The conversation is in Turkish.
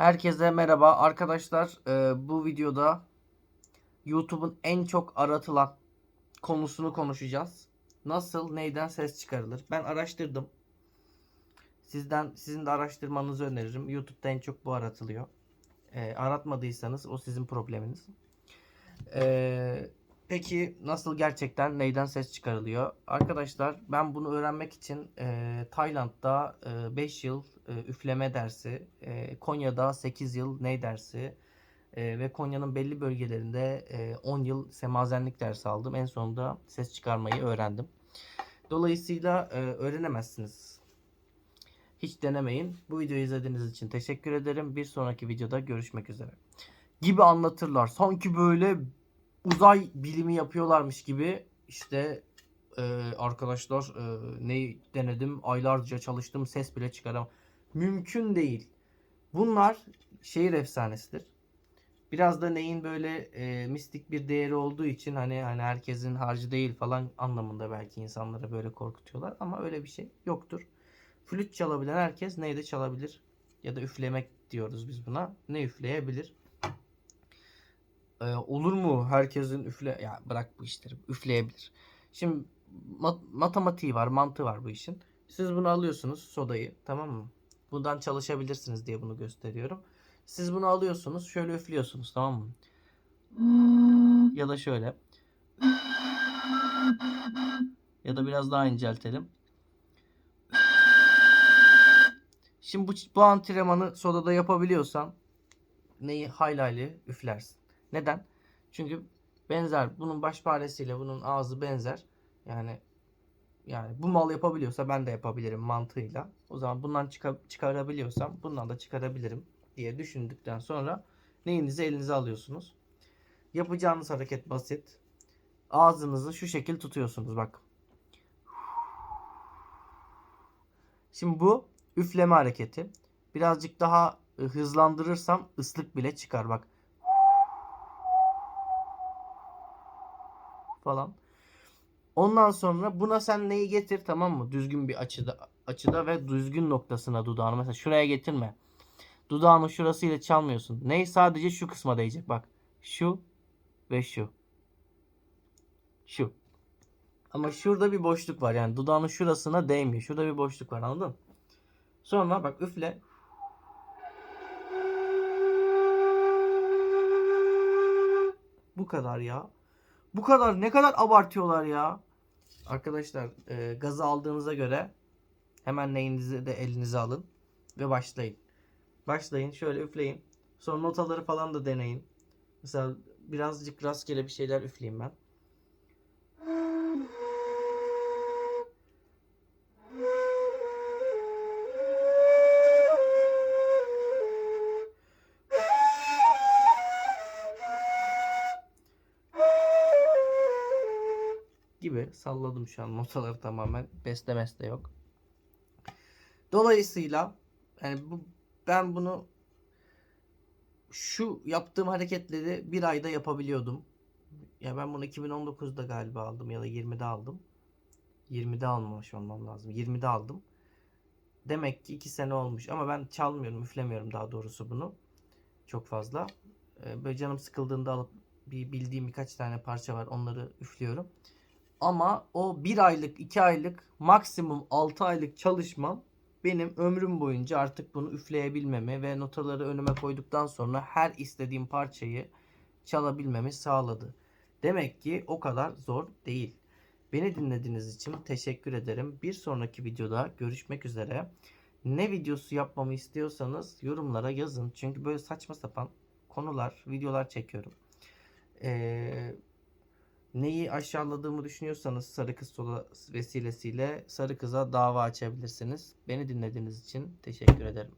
Herkese merhaba arkadaşlar. Ee, bu videoda YouTube'un en çok aratılan konusunu konuşacağız. Nasıl, neyden ses çıkarılır? Ben araştırdım. Sizden sizin de araştırmanızı öneririm. YouTube'da en çok bu aratılıyor. Ee, aratmadıysanız o sizin probleminiz. Ee, peki nasıl gerçekten neyden ses çıkarılıyor? Arkadaşlar ben bunu öğrenmek için e, Tayland'da 5 yıl e, üfleme dersi, e, Konya'da 8 yıl ney dersi e, ve Konya'nın belli bölgelerinde e, 10 yıl semazenlik dersi aldım. En sonunda ses çıkarmayı öğrendim. Dolayısıyla e, öğrenemezsiniz. Hiç denemeyin. Bu videoyu izlediğiniz için teşekkür ederim. Bir sonraki videoda görüşmek üzere. Gibi anlatırlar. Sanki böyle uzay bilimi yapıyorlarmış gibi işte e, arkadaşlar e, ne denedim aylarca çalıştım ses bile çıkaram. Mümkün değil. Bunlar şehir efsanesidir. Biraz da neyin böyle e, mistik bir değeri olduğu için hani hani herkesin harcı değil falan anlamında belki insanları böyle korkutuyorlar ama öyle bir şey yoktur. Flüt çalabilen herkes neyde çalabilir ya da üflemek diyoruz biz buna. Ne üfleyebilir? Ee, olur mu herkesin üfle ya bırak bu işleri üfleyebilir. Şimdi mat- matematiği var, mantığı var bu işin. Siz bunu alıyorsunuz sodayı tamam mı? Bundan çalışabilirsiniz diye bunu gösteriyorum. Siz bunu alıyorsunuz, şöyle üflüyorsunuz tamam mı? Ya da şöyle. Ya da biraz daha inceltelim. Şimdi bu, bu antrenmanı sodada yapabiliyorsan neyi hayli üflersin. Neden? Çünkü benzer bunun baş paresiyle bunun ağzı benzer. Yani yani bu mal yapabiliyorsa ben de yapabilirim mantığıyla. O zaman bundan çıka- çıkarabiliyorsam bundan da çıkarabilirim diye düşündükten sonra neyinizi elinize alıyorsunuz. Yapacağınız hareket basit. Ağzınızı şu şekil tutuyorsunuz bak. Şimdi bu üfleme hareketi. Birazcık daha e, hızlandırırsam ıslık bile çıkar bak. Falan. Ondan sonra buna sen neyi getir tamam mı? Düzgün bir açıda açıda ve düzgün noktasına dudağını mesela şuraya getirme. Dudağını şurasıyla çalmıyorsun. Ney sadece şu kısma değecek bak. Şu ve şu. Şu. Ama şurada bir boşluk var yani dudağının şurasına değmiyor. Şurada bir boşluk var anladın mı? Sonra bak üfle. Bu kadar ya. Bu kadar ne kadar abartıyorlar ya. Arkadaşlar e, gazı aldığınıza göre hemen neyinizi de elinize alın ve başlayın. Başlayın şöyle üfleyin. Sonra notaları falan da deneyin. Mesela birazcık rastgele bir şeyler üfleyeyim ben. Gibi salladım şu an notaları tamamen. Beste beste yok. Dolayısıyla yani bu ben bunu şu yaptığım hareketleri bir ayda yapabiliyordum. Ya ben bunu 2019'da galiba aldım ya da 20'de aldım. 20'de almamış olmam lazım. 20'de aldım. Demek ki 2 sene olmuş ama ben çalmıyorum, üflemiyorum daha doğrusu bunu. Çok fazla. Ee, Böyle canım sıkıldığında alıp bir bildiğim birkaç tane parça var onları üflüyorum. Ama o bir aylık, iki aylık, maksimum 6 aylık çalışmam benim ömrüm boyunca artık bunu üfleyebilmemi ve notaları önüme koyduktan sonra her istediğim parçayı çalabilmemi sağladı. Demek ki o kadar zor değil. Beni dinlediğiniz için teşekkür ederim. Bir sonraki videoda görüşmek üzere. Ne videosu yapmamı istiyorsanız yorumlara yazın. Çünkü böyle saçma sapan konular, videolar çekiyorum. Eee neyi aşağıladığımı düşünüyorsanız Sarı Kız Sola vesilesiyle Sarı Kız'a dava açabilirsiniz. Beni dinlediğiniz için teşekkür ederim.